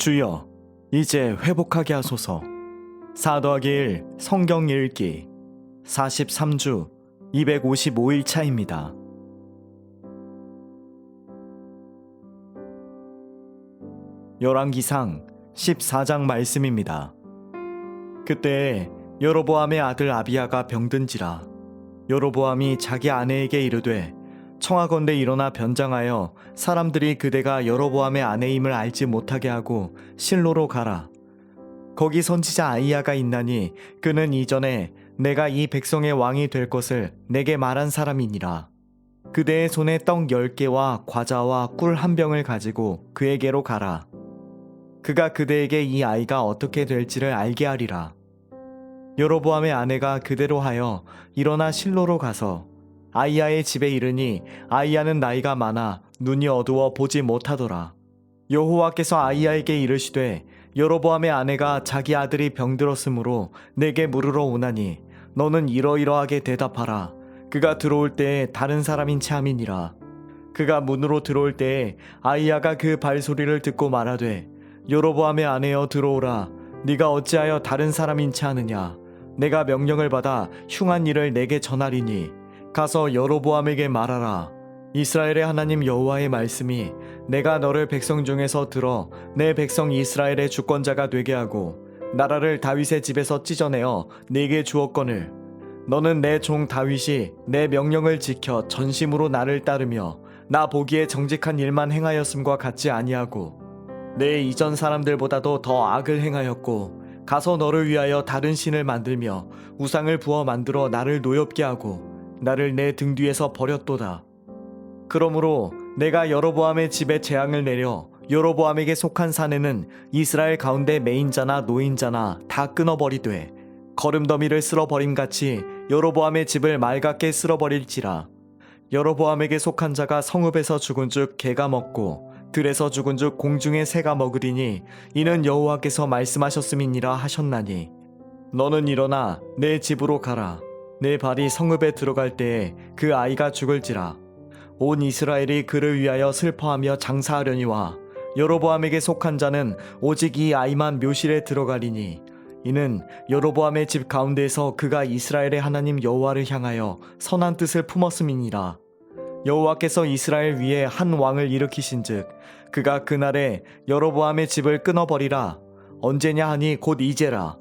주여, 이제 회복하게 하소서. 사도하기 1 성경 읽기 43주 255일 차입니다. 열왕기상 14장 말씀입니다. 그때 여로보암의 아들 아비야가 병든지라 여로보암이 자기 아내에게 이르되 청하건대 일어나 변장하여 사람들이 그대가 여로보암의 아내임을 알지 못하게 하고 실로로 가라. 거기 선지자 아이야가 있나니 그는 이전에 내가 이 백성의 왕이 될 것을 내게 말한 사람이니라. 그대의 손에 떡열 개와 과자와 꿀 한 병을 가지고 그에게로 가라. 그가 그대에게 이 아이가 어떻게 될지를 알게 하리라. 여로보암의 아내가 그대로 하여 일어나 실로로 가서 아이야의 집에 이르니 아이야는 나이가 많아 눈이 어두워 보지 못하더라. 여호와께서 아이야에게 이르시되 여로보암의 아내가 자기 아들이 병들었으므로 내게 물으러 오나니 너는 이러이러하게 대답하라. 그가 들어올 때에 다른 사람인 참이니라. 그가 문으로 들어올 때에 아이야가 그 발소리를 듣고 말하되 여로보암의 아내여 들어오라. 네가 어찌하여 다른 사람인 체 하느냐? 내가 명령을 받아 흉한 일을 내게 전하리니 가서 여로보암에게 말하라. 이스라엘의 하나님 여호와의 말씀이 내가 너를 백성 중에서 들어 내 백성 이스라엘의 주권자가 되게 하고 나라를 다윗의 집에서 찢어내어 네게 주었거늘 너는 내 종 다윗이 내 명령을 지켜 전심으로 나를 따르며 나 보기에 정직한 일만 행하였음과 같지 아니하고 내 이전 사람들보다도 더 악을 행하였고 가서 너를 위하여 다른 신을 만들며 우상을 부어 만들어 나를 노엽게 하고 나를 내 등 뒤에서 버렸도다. 그러므로 내가 여로보암의 집에 재앙을 내려 여로보암에게 속한 사내는 이스라엘 가운데 매인자나 노인자나 다 끊어버리되 거름더미를 쓸어버림 같이 여로보암의 집을 맑게 쓸어버릴지라. 여로보암에게 속한 자가 성읍에서 죽은 즉 개가 먹고 들에서 죽은 즉 공중의 새가 먹으리니 이는 여호와께서 말씀하셨음이니라 하셨나니. 너는 일어나 내 집으로 가라 내 발이 성읍에 들어갈 때에 그 아이가 죽을지라. 온 이스라엘이 그를 위하여 슬퍼하며 장사하려니와 여로보암에게 속한 자는 오직 이 아이만 묘실에 들어가리니 이는 여로보암의 집 가운데에서 그가 이스라엘의 하나님 여호와를 향하여 선한 뜻을 품었음이니라. 여호와께서 이스라엘 위에 한 왕을 일으키신즉 그가 그날에 여로보암의 집을 끊어버리라. 언제냐 하니 곧 이제라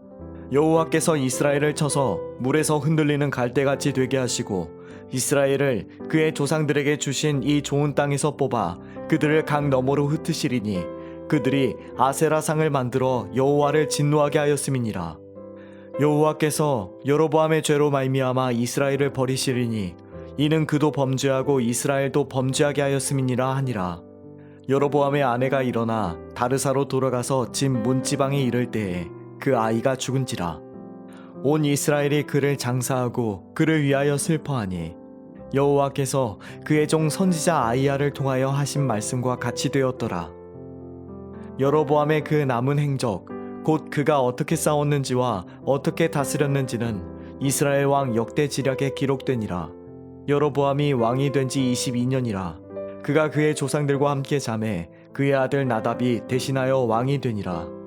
여호와께서 이스라엘을 쳐서 물에서 흔들리는 갈대같이 되게 하시고 이스라엘을 그의 조상들에게 주신 이 좋은 땅에서 뽑아 그들을 강 너머로 흩으시리니 그들이 아세라상을 만들어 여호와를 진노하게 하였음이니라. 여호와께서 여로보암의 죄로 말미암아 이스라엘을 버리시리니 이는 그도 범죄하고 이스라엘도 범죄하게 하였음이니라 하니라. 여로보암의 아내가 일어나 다르사로 돌아가서 집 문지방에 이를 때에 그 아이가 죽은지라. 온 이스라엘이 그를 장사하고 그를 위하여 슬퍼하니 여호와께서 그의 종 선지자 아이야를 통하여 하신 말씀과 같이 되었더라. 여로보암의 그 남은 행적 곧 그가 어떻게 싸웠는지와 어떻게 다스렸는지는 이스라엘 왕 역대 지략에 기록되니라. 여로보암이 왕이 된 지 22년이라 그가 그의 조상들과 함께 잠에 그의 아들 나답이 대신하여 왕이 되니라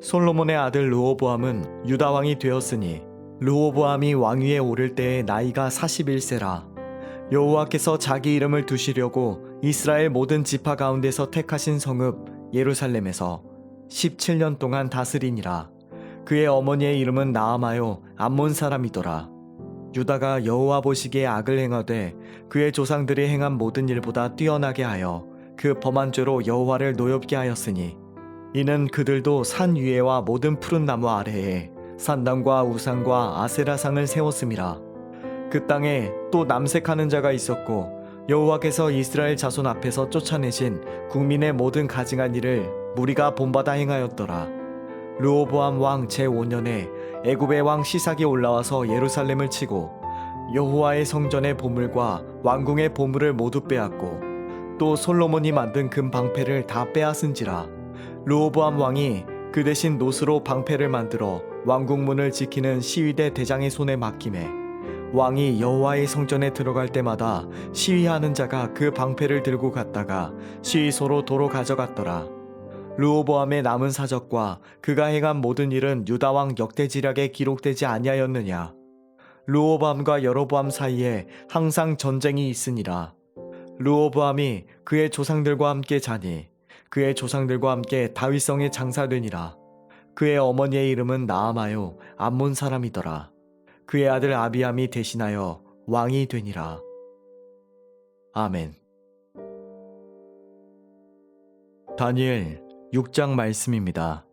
솔로몬의 아들 르호보암은 유다 왕이 되었으니 르호보암이 왕위에 오를 때의 나이가 41세라. 여호와께서 자기 이름을 두시려고 이스라엘 모든 지파 가운데서 택하신 성읍 예루살렘에서 17년 동안 다스리니라. 그의 어머니의 이름은 나아마요 암몬 사람이더라. 유다가 여호와 보시기에 악을 행하되 그의 조상들이 행한 모든 일보다 뛰어나게 하여 그 범한 죄로 여호와를 노엽게 하였으니 이는 그들도 산 위에와 모든 푸른 나무 아래에 산당과 우상과 아세라상을 세웠음이라. 그 땅에 또 남색하는 자가 있었고 여호와께서 이스라엘 자손 앞에서 쫓아내신 국민의 모든 가증한 일을 무리가 본받아 행하였더라. 르호보암 왕 제5년에 애굽의 왕 시삭이 올라와서 예루살렘을 치고 여호와의 성전의 보물과 왕궁의 보물을 모두 빼앗고 또 솔로몬이 만든 금 방패를 다 빼앗은지라. 르호보암 왕이 그 대신 노스로 방패를 만들어 왕궁문을 지키는 시위대 대장의 손에 맡김에 왕이 여호와의 성전에 들어갈 때마다 시위하는 자가 그 방패를 들고 갔다가 시위소로 도로 가져갔더라. 르호보암의 남은 사적과 그가 행한 모든 일은 유다 왕 역대지략에 기록되지 아니하였느냐 르호보암과 여로보암 사이에 항상 전쟁이 있으니라 르호보암이 그의 조상들과 함께 자니 그의 조상들과 함께 다윗성에 장사되니라 그의 어머니의 이름은 나아마요 암몬 사람이더라 그의 아들 아비암이 대신하여 왕이 되니라 아멘 다니엘 6장 말씀입니다.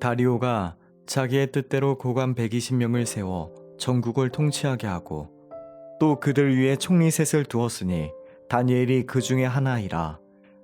다리오가 자기의 뜻대로 고관 120명을 세워 전국을 통치하게 하고 또 그들 위에 총리 셋을 두었으니 다니엘이 그 중에 하나이라.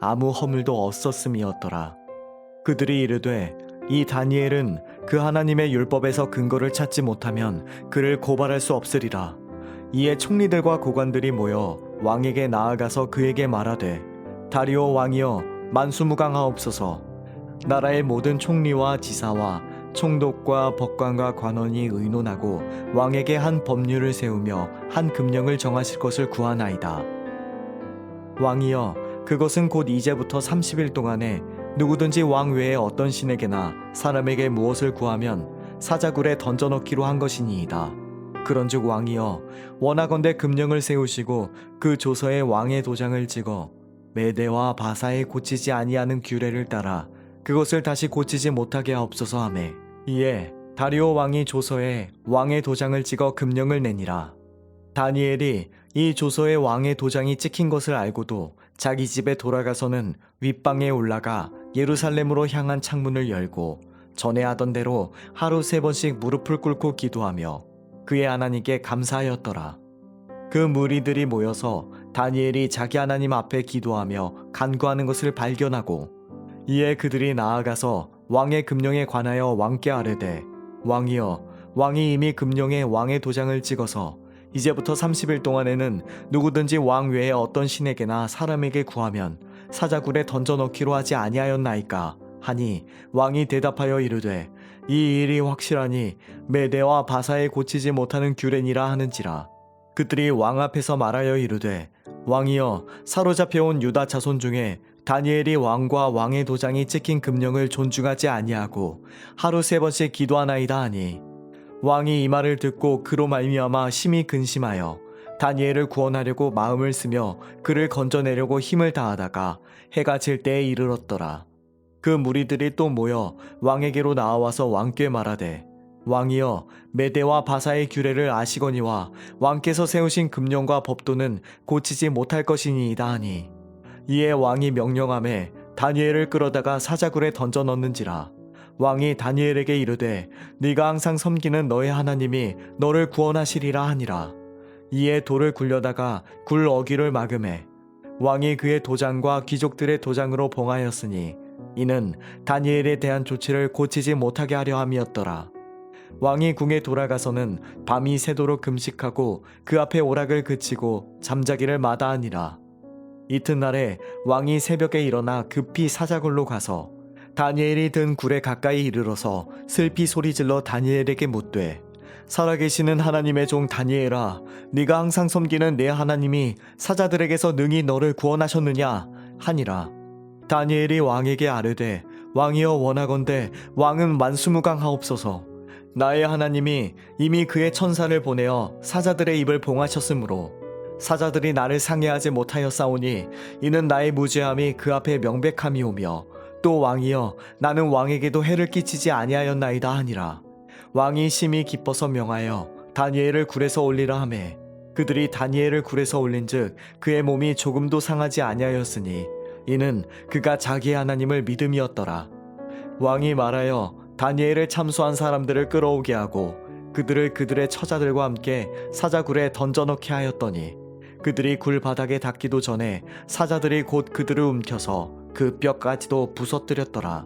아무 허물도 없었음이었더라. 그들이 이르되 이 다니엘은 그 하나님의 율법에서 근거를 찾지 못하면 그를 고발할 수 없으리라. 이에 총리들과 고관들이 모여 왕에게 나아가서 그에게 말하되 다리오 왕이여 만수무강하옵소서 나라의 모든 총리와 지사와 총독과 법관과 관원이 의논하고 왕에게 한 법률을 세우며 한 금령을 정하실 것을 구하나이다. 왕이여 그것은 곧 이제부터 30일 동안에 누구든지 왕 외에 어떤 신에게나 사람에게 무엇을 구하면 사자굴에 던져넣기로 한 것이니이다. 그런즉 왕이여 원하건대 금령을 세우시고 그 조서에 왕의 도장을 찍어 메대와 바사에 고치지 아니하는 규례를 따라 그것을 다시 고치지 못하게 하옵소서 하매 이에 다리오 왕이 조서에 왕의 도장을 찍어 금령을 내니라 다니엘이 이 조서에 왕의 도장이 찍힌 것을 알고도 자기 집에 돌아가서는 윗방에 올라가 예루살렘으로 향한 창문을 열고 전에 하던 대로 하루 세 번씩 무릎을 꿇고 기도하며 그의 하나님께 감사하였더라. 그 무리들이 모여서 다니엘이 자기 하나님 앞에 기도하며 간구하는 것을 발견하고 이에 그들이 나아가서 왕의 금령에 관하여 왕께 아뢰되 왕이여 왕이 이미 금령에 왕의 도장을 찍어서 이제부터 30일 동안에는 누구든지 왕 외에 어떤 신에게나 사람에게 구하면 사자굴에 던져 넣기로 하지 아니하였나이까 하니 왕이 대답하여 이르되 이 일이 확실하니 메대와 바사에 고치지 못하는 규례니라 하는지라. 그들이 왕 앞에서 말하여 이르되 왕이여 사로잡혀온 유다 자손 중에 다니엘이 왕과 왕의 도장이 찍힌 금령을 존중하지 아니하고 하루 세 번씩 기도하나이다 하니 왕이 이 말을 듣고 그로 말미암아 심히 근심하여 다니엘을 구원하려고 마음을 쓰며 그를 건져내려고 힘을 다하다가 해가 질 때에 이르렀더라. 그 무리들이 또 모여 왕에게로 나와서 왕께 말하되 왕이여 메대와 바사의 규례를 아시거니와 왕께서 세우신 금령과 법도는 고치지 못할 것이니이다 하니 이에 왕이 명령함에 다니엘을 끌어다가 사자굴에 던져 넣는지라 왕이 다니엘에게 이르되 네가 항상 섬기는 너의 하나님이 너를 구원하시리라 하니라. 이에 돌을 굴려다가 굴 어귀를 막음해 왕이 그의 도장과 귀족들의 도장으로 봉하였으니 이는 다니엘에 대한 조치를 고치지 못하게 하려 함이었더라. 왕이 궁에 돌아가서는 밤이 새도록 금식하고 그 앞에 오락을 그치고 잠자기를 마다하니라. 이튿날에 왕이 새벽에 일어나 급히 사자굴로 가서 다니엘이 든 굴에 가까이 이르러서 슬피 소리질러 다니엘에게 묻되 살아계시는 하나님의 종 다니엘아 네가 항상 섬기는 내 하나님이 사자들에게서 능히 너를 구원하셨느냐? 하니라. 다니엘이 왕에게 아뢰되 왕이여 원하건대 왕은 만수무강하옵소서. 나의 하나님이 이미 그의 천사를 보내어 사자들의 입을 봉하셨으므로 사자들이 나를 상해하지 못하여 싸우니 이는 나의 무죄함이 그 앞에 명백함이오며 또 왕이여 나는 왕에게도 해를 끼치지 아니하였나이다 하니라. 왕이 심히 기뻐서 명하여 다니엘을 굴에서 올리라 하매 그들이 다니엘을 굴에서 올린즉 그의 몸이 조금도 상하지 아니하였으니 이는 그가 자기 하나님을 믿음이었더라. 왕이 말하여 다니엘을 참소한 사람들을 끌어오게 하고 그들을 그들의 처자들과 함께 사자굴에 던져넣게 하였더니 그들이 굴 바닥에 닿기도 전에 사자들이 곧 그들을 움켜서 그 뼈까지도 부서뜨렸더라.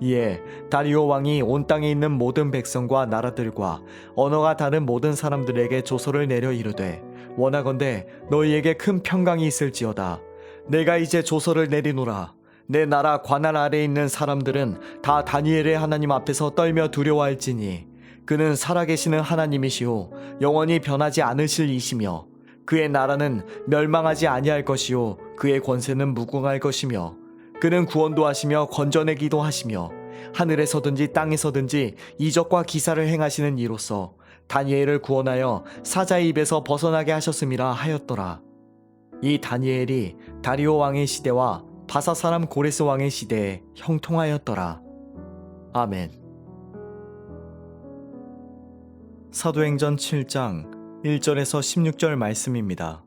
이에 다리오 왕이 온 땅에 있는 모든 백성과 나라들과 언어가 다른 모든 사람들에게 조서를 내려 이르되 원하건대 너희에게 큰 평강이 있을지어다. 내가 이제 조서를 내리노라. 내 나라 관할 아래 있는 사람들은 다 다니엘의 하나님 앞에서 떨며 두려워할지니 그는 살아계시는 하나님이시요 영원히 변하지 않으실 이시며 그의 나라는 멸망하지 아니할 것이요. 그의 권세는 무궁할 것이며 그는 구원도 하시며 건져내기도 하시며 하늘에서든지 땅에서든지 이적과 기사를 행하시는 이로써 다니엘을 구원하여 사자의 입에서 벗어나게 하셨음이라 하였더라. 이 다니엘이 다리오 왕의 시대와 바사 사람 고레스 왕의 시대에 형통하였더라. 아멘. 사도행전 7장 1절에서 16절 말씀입니다.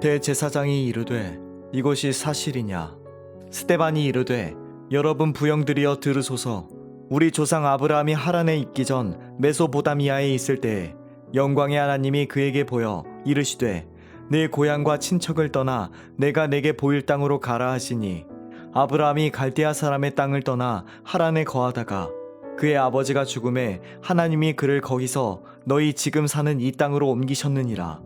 대제사장이 이르되 이것이 사실이냐? 스테반이 이르되 여러분 부영들이여 들으소서 우리 조상 아브라함이 하란에 있기 전 메소보다미아에 있을 때에 영광의 하나님이 그에게 보여 이르시되 내 고향과 친척을 떠나 내가 내게 보일 땅으로 가라 하시니 아브라함이 갈대아 사람의 땅을 떠나 하란에 거하다가 그의 아버지가 죽음에 하나님이 그를 거기서 너희 지금 사는 이 땅으로 옮기셨느니라.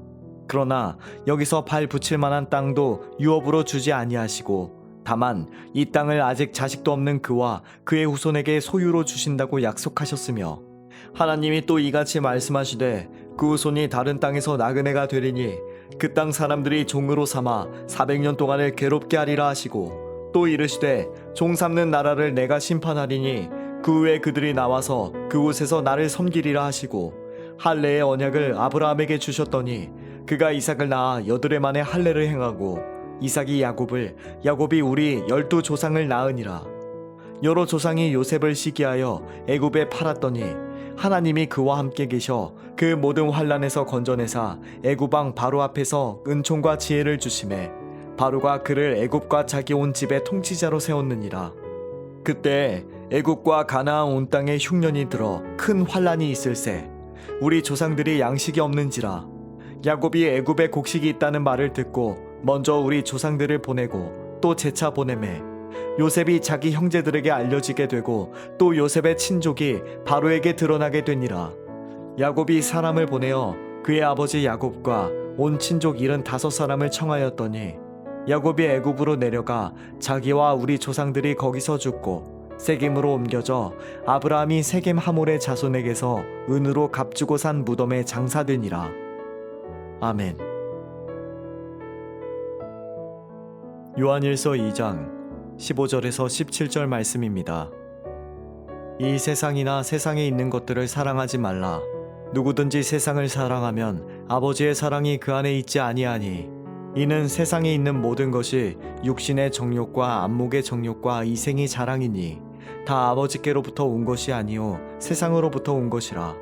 그러나 여기서 발 붙일 만한 땅도 유업으로 주지 아니하시고 다만 이 땅을 아직 자식도 없는 그와 그의 후손에게 소유로 주신다고 약속하셨으며 하나님이 또 이같이 말씀하시되 그 후손이 다른 땅에서 나그네가 되리니 그 땅 사람들이 종으로 삼아 400년 동안을 괴롭게 하리라 하시고 또 이르시되 종 삼는 나라를 내가 심판하리니 그 후에 그들이 나와서 그곳에서 나를 섬기리라 하시고 할례의 언약을 아브라함에게 주셨더니 그가 이삭을 낳아 여드레 만에 할례를 행하고 이삭이 야곱을 야곱이 우리 열두 조상을 낳으니라. 여러 조상이 요셉을 시기하여 애굽에 팔았더니 하나님이 그와 함께 계셔 그 모든 환란에서 건져내사 애굽 왕 바로 앞에서 은총과 지혜를 주심에 바로가 그를 애굽과 자기 온 집의 통치자로 세웠느니라. 그때 애굽과 가나안 온 땅에 흉년이 들어 큰 환란이 있을세. 우리 조상들이 양식이 없는지라. 야곱이 애굽에 곡식이 있다는 말을 듣고 먼저 우리 조상들을 보내고 또 재차 보내매 요셉이 자기 형제들에게 알려지게 되고 또 요셉의 친족이 바로에게 드러나게 되니라 야곱이 사람을 보내어 그의 아버지 야곱과 온 친족 일흔 다섯 사람을 청하였더니 야곱이 애굽으로 내려가 자기와 우리 조상들이 거기서 죽고 세겜으로 옮겨져 아브라함이 세겜 하몰의 자손에게서 은으로 값주고 산 무덤에 장사되니라. 아멘. 요한일서 2장 15절에서 17절 말씀입니다. 이 세상이나 세상에 있는 것들을 사랑하지 말라. 누구든지 세상을 사랑하면 아버지의 사랑이 그 안에 있지 아니하니 이는 세상에 있는 모든 것이 육신의 정욕과 안목의 정욕과 이생의 자랑이니 다 아버지께로부터 온 것이 아니요 세상으로부터 온 것이라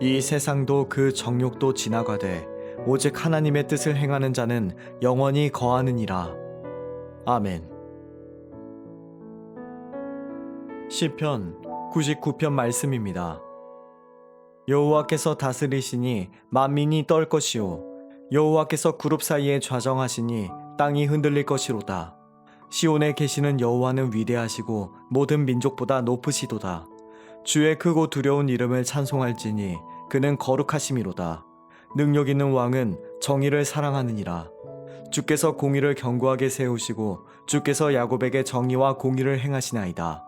이 세상도 그 정욕도 지나가되 오직 하나님의 뜻을 행하는 자는 영원히 거하느니라 아멘 시편 99편 말씀입니다 여호와께서 다스리시니 만민이 떨 것이요 여호와께서 그룹 사이에 좌정하시니 땅이 흔들릴 것이로다. 시온에 계시는 여호와는 위대하시고 모든 민족보다 높으시도다. 주의 크고 두려운 이름을 찬송할지니 그는 거룩하심이로다. 능력 있는 왕은 정의를 사랑하느니라. 주께서 공의를 견고하게 세우시고 주께서 야곱에게 정의와 공의를 행하시나이다.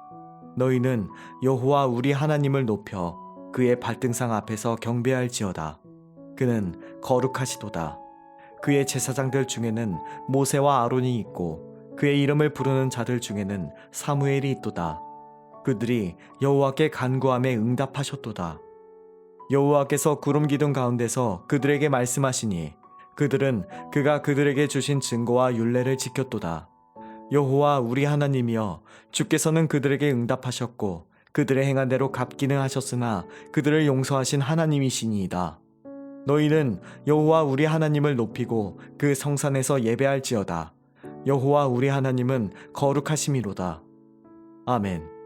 너희는 여호와 우리 하나님을 높여 그의 발등상 앞에서 경배할지어다. 그는 거룩하시도다. 그의 제사장들 중에는 모세와 아론이 있고 그의 이름을 부르는 자들 중에는 사무엘이 있도다. 그들이 여호와께 간구함에 응답하셨도다. 여호와께서 구름 기둥 가운데서 그들에게 말씀하시니 그들은 그가 그들에게 주신 증거와 율례를 지켰도다. 여호와 우리 하나님이여 주께서는 그들에게 응답하셨고 그들의 행한 대로 갚기는 하셨으나 그들을 용서하신 하나님이시니이다. 너희는 여호와 우리 하나님을 높이고 그 성산에서 예배할지어다. 여호와 우리 하나님은 거룩하심이로다. 아멘.